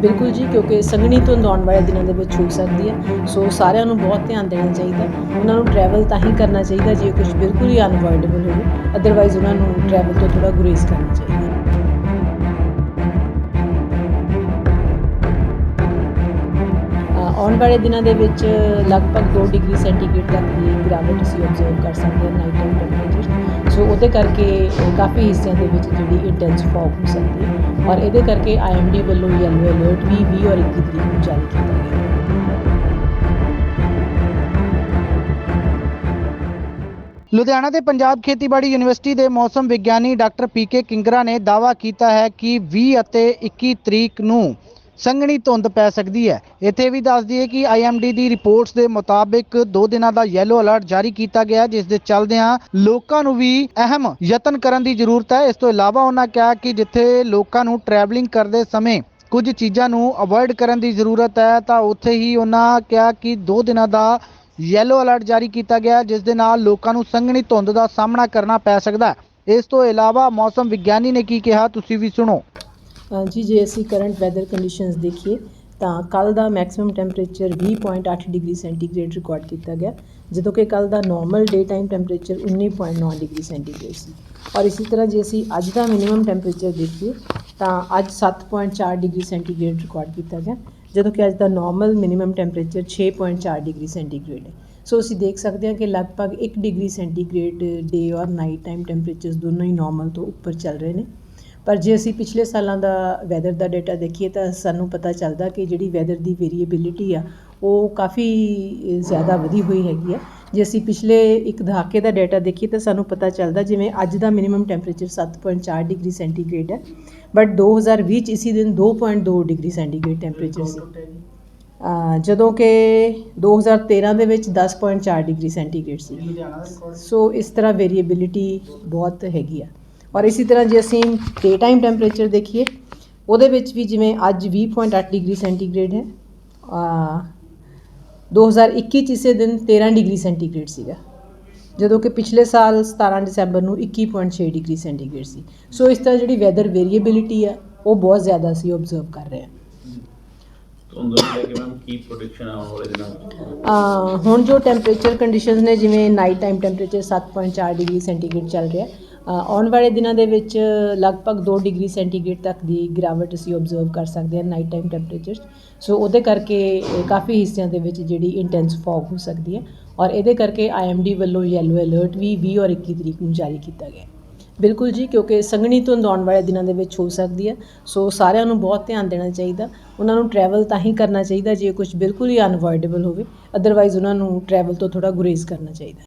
ਬਿਲਕੁਲ ਜੀ, ਕਿਉਂਕਿ ਸੰਘਣੀ ਧੁੰਦ ਆਉਣ ਵਾਲੇ ਦਿਨਾਂ ਦੇ ਵਿੱਚ ਹੋ ਸਕਦੀ ਹੈ। ਸੋ ਸਾਰਿਆਂ ਨੂੰ ਬਹੁਤ ਧਿਆਨ ਦੇਣਾ ਚਾਹੀਦਾ ਉਹਨਾਂ ਨੂੰ ਟਰੈਵਲ ਤਾਂ ਹੀ ਕਰਨਾ ਚਾਹੀਦਾ ਜੇ ਕੁਝ ਬਿਲਕੁਲ ਹੀ ਅਨਅਵੋਇਡੇਬਲ ਹੋਵੇ। ਅਦਰਵਾਈਜ਼ ਉਹਨਾਂ ਨੂੰ ਟਰੈਵਲ ਤੋਂ ਥੋੜਾ ਗੁਰੇਜ਼ ਕਰਨਾ ਚਾਹੀਦਾ ਆਉਣ ਵਾਲੇ ਦਿਨਾਂ ਦੇ ਵਿੱਚ ਲਗਭਗ 2 ਡਿਗਰੀ ਸੈਂਟੀਗ੍ਰੇਡ ਤੱਕ ਦੀ ਗਿਰਾਵਟ ਅਸੀਂ ਆਬਜ਼ਰਵ ਕਰ ਸਕਦੇ ਹਾਂ ਨਾਈਟ ਟਾਈਮ ਟੈਂਪਰੇਚਰ ਸੋ ਉਹਦੇ ਕਰਕੇ ਕਾਫੀ ਹਿੱਸਿਆਂ ਦੇ ਵਿੱਚ ਜਿਹੜੀ ਇੰਟੈਂਸ ਫੌਗ ਹੋ ਸਕਦੀ ਹੈ। ਔਰ ਇਹਦੇ ਕਰਕੇ ਆਈਐਮਡੀ ਵੱਲੋਂ ਯੈਲੋ ਅਲਰਟ ਵੀ 20 ਔਰ 21 ਤਰੀਕ ਨੂੰ ਜਾਰੀ ਕੀਤਾ ਗਿਆ। ਲੁਧਿਆਣਾ ਦੇ ਪੰਜਾਬ ਖੇਤੀਬਾੜੀ ਯੂਨੀਵਰਸਿਟੀ ਦੇ ਮੌਸਮ ਵਿਗਿਆਨੀ ਡਾਕਟਰ ਪੀਕੇ ਕਿੰਗਰਾ ਨੇ ਦਾਅਵਾ ਕੀਤਾ ਹੈ ਕਿ 20 ਅਤੇ 21 ਤਰੀਕ ਨੂੰ ਸੰਘਣੀ ਧੁੰਦ ਪੈ ਸਕਦੀ ਹੈ। ਇੱਥੇ ਵੀ ਦੱਸ ਦਈਏ ਕਿ ਆਈਐਮਡੀ ਦੀ ਰਿਪੋਰਟਸ ਦੇ ਮੁਤਾਬਿਕ 2 ਦਿਨਾਂ ਦਾ ਯੈਲੋ ਅਲਰਟ ਜਾਰੀ ਕੀਤਾ ਗਿਆ, ਜਿਸ ਦੇ ਚੱਲਦਿਆਂ ਲੋਕਾਂ ਨੂੰ ਵੀ ਅਹਿਮ ਯਤਨ ਕਰਨ ਦੀ ਜ਼ਰੂਰਤ ਹੈ। ਇਸ ਤੋਂ ਇਲਾਵਾ ਉਹਨਾਂ ਕਿਹਾ ਕਿ ਜਿੱਥੇ ਲੋਕਾਂ ਨੂੰ ਟਰੈਵਲਿੰਗ ਕਰਦੇ ਸਮੇਂ ਕੁਝ ਚੀਜ਼ਾਂ ਨੂੰ ਅਵੋਇਡ ਕਰਨ ਦੀ ਜ਼ਰੂਰਤ ਹੈ, ਤਾਂ ਉੱਥੇ ਹੀ ਉਹਨਾਂ ਕਿਹਾ ਕਿ 2 ਦਿਨਾਂ ਦਾ ਯੈਲੋ ਅਲਰਟ ਜਾਰੀ ਕੀਤਾ ਗਿਆ, ਜਿਸ ਦੇ ਨਾਲ ਲੋਕਾਂ ਨੂੰ ਸੰਘਣੀ ਧੁੰਦ ਦਾ ਸਾਹਮਣਾ ਕਰਨਾ ਪੈ ਸਕਦਾ ਹੈ। ਇਸ ਤੋਂ ਇਲਾਵਾ ਮੌਸਮ ਵਿਗਿਆਨੀ ਨੇ ਕੀ ਕਿਹਾ, ਤੁਸੀਂ ਵੀ ਸੁਣੋ। ਜੀ, ਜੇ ਅਸੀਂ ਕਰੰਟ ਵੈਦਰ ਕੰਡੀਸ਼ਨਸ ਦੇਖੀਏ, ਤਾਂ ਕੱਲ ਦਾ maximum temperature 20.8 degree centigrade record ਕੀਤਾ ਗਿਆ, ਜਦੋਂ ਕਿ ਕੱਲ ਦਾ normal day time temperature 19.9 degree centigrade ਸੀ। ਔਰ ਇਸੇ ਤਰ੍ਹਾਂ ਜੇ ਅਸੀਂ ਅੱਜ ਦਾ ਮਿਨੀਮਮ ਟੈਂਪਰੇਚਰ ਦੇਖੀਏ, ਤਾਂ ਅੱਜ 7.4 ਡਿਗਰੀ ਸੈਂਟੀਗ੍ਰੇਡ ਰਿਕਾਰਡ ਕੀਤਾ ਗਿਆ, ਜਦੋਂ ਕਿ ਅੱਜ ਦਾ normal minimum temperature 6.4 degree centigrade ਹੈ। ਸੋ ਅਸੀਂ ਦੇਖ ਸਕਦੇ ਹਾਂ ਕਿ ਲਗਭਗ 1 ਡਿਗਰੀ ਸੈਂਟੀਗ੍ਰੇਡ ਡੇ ਔਰ ਨਾਈਟ ਟਾਈਮ ਟੈਂਪਰੇਚਰਸ ਦੋਨੋਂ ਹੀ ਨਾਰਮਲ ਤੋਂ ਉੱਪਰ ਚੱਲ ਰਹੇ ਨੇ। ਪਰ ਜੇ ਅਸੀਂ ਪਿਛਲੇ ਸਾਲਾਂ ਦਾ ਵੈਦਰ ਦਾ ਡਾਟਾ ਦੇਖੀਏ ਤਾਂ ਸਾਨੂੰ ਪਤਾ ਚੱਲਦਾ ਕਿ ਜਿਹੜੀ ਵੈਦਰ ਦੀ ਵੇਰੀਏਬਿਲਿਟੀ ਆ ਉਹ ਕਾਫੀ ਜ਼ਿਆਦਾ ਵਧੀ ਹੋਈ ਹੈਗੀ ਆ। ਜੇ ਅਸੀਂ ਪਿਛਲੇ ਇੱਕ ਦਹਾਕੇ ਦਾ ਡਾਟਾ ਦੇਖੀਏ ਤਾਂ ਸਾਨੂੰ ਪਤਾ ਚੱਲਦਾ ਜਿਵੇਂ ਅੱਜ ਦਾ ਮਿਨੀਮਮ ਟੈਂਪਰੇਚਰ 7.4 ਡਿਗਰੀ ਸੈਂਟੀਗ੍ਰੇਡ ਹੈ ਬਟ 2020 ਚ ਇਸੀ ਦਿਨ 2.2 ਡਿਗਰੀ ਸੈਂਟੀਗ੍ਰੇਡ ਟੈਂਪਰੇਚਰ ਸੀ। ਜਦੋਂ ਕਿ 2013 ਦੇ ਵਿੱਚ 10.4 ਡਿਗਰੀ ਸੈਂਟੀਗ੍ਰੇਡ ਸੀ। ਸੋ ਇਸ ਤਰ੍ਹਾਂ ਵੇਰੀਏਬਿਲਿਟੀ ਬਹੁਤ ਹੈਗੀ ਆ। ਔਰ ਇਸੇ ਤਰ੍ਹਾਂ ਜੇ ਅਸੀਂ ਡੇ ਟਾਈਮ ਟੈਂਪਰੇਚਰ ਦੇਖੀਏ ਉਹਦੇ ਵਿੱਚ ਵੀ ਜਿਵੇਂ ਅੱਜ 20.8 ਡਿਗਰੀ ਸੈਂਟੀਗ੍ਰੇਡ ਹੈ ਅ, 2021 ਚ ਇਸੇ ਦਿਨ 13 ਡਿਗਰੀ ਸੈਂਟੀਗ੍ਰੇਡ ਸੀਗਾ ਜਦੋਂ ਕਿ ਪਿਛਲੇ ਸਾਲ 17 ਦਸੰਬਰ ਨੂੰ 21.6 ਡਿਗਰੀ ਸੈਂਟੀਗ੍ਰੇਡ ਸੀ। ਸੋ ਇਸ ਤਰ੍ਹਾਂ ਜਿਹੜੀ ਵੈਦਰ ਵੇਰੀਏਬਿਲਿਟੀ ਆ ਉਹ ਬਹੁਤ ਜ਼ਿਆਦਾ ਅਸੀਂ ਆਬਜ਼ਰਵ ਕਰ ਰਹੇ ਹਾਂ। ਹੁਣ ਜੋ ਟੈਂਪਰੇਚਰ ਕੰਡੀਸ਼ਨਸ ਨੇ ਜਿਵੇਂ night time temperature 7.4 degree centigrade ਚੱਲ ਰਿਹਾ ਆਉਣ ਵਾਲੇ ਦਿਨਾਂ ਦੇ ਵਿੱਚ ਲਗਭਗ 2 ਡਿਗਰੀ ਸੈਂਟੀਗ੍ਰੇਡ ਤੱਕ ਦੀ ਗਿਰਾਵਟ ਅਸੀਂ ਆਬਜ਼ਰਵ ਕਰ ਸਕਦੇ ਹਾਂ ਨਾਈਟ ਟਾਈਮ ਟੈਂਪਰੇਚਰ ਸੋ ਉਹਦੇ ਕਰਕੇ ਕਾਫੀ ਹਿੱਸਿਆਂ ਦੇ ਵਿੱਚ ਜਿਹੜੀ ਇੰਟੈਂਸ ਫੌਗ ਹੋ ਸਕਦੀ ਹੈ ਔਰ ਇਹਦੇ ਕਰਕੇ ਆਈਐਮਡੀ ਵੱਲੋਂ ਯੈਲੋ ਅਲਰਟ ਵੀ 20 ਔਰ 21 ਤਰੀਕ ਨੂੰ ਜਾਰੀ ਕੀਤਾ ਗਿਆ ਬਿਲਕੁਲ ਜੀ, ਕਿਉਂਕਿ ਸੰਘਣੀ ਧੁੰਦ ਆਉਣ ਵਾਲੇ ਦਿਨਾਂ ਦੇ ਵਿੱਚ ਹੋ ਸਕਦੀ ਹੈ। ਸੋ ਸਾਰਿਆਂ ਨੂੰ ਬਹੁਤ ਧਿਆਨ ਦੇਣਾ ਚਾਹੀਦਾ। ਉਹਨਾਂ ਨੂੰ ਟਰੈਵਲ ਤਾਂ ਹੀ ਕਰਨਾ ਚਾਹੀਦਾ ਜੇ ਕੁਝ ਬਿਲਕੁਲ ਹੀ ਅਨਅਵੋਇਡੇਬਲ ਹੋਵੇ। ਅਦਰਵਾਈਜ਼ ਉਹਨਾਂ ਨੂੰ ਟਰੈਵਲ ਤੋਂ ਥੋੜਾ ਗੁਰੇਜ਼ ਕਰਨਾ ਚਾਹੀਦਾ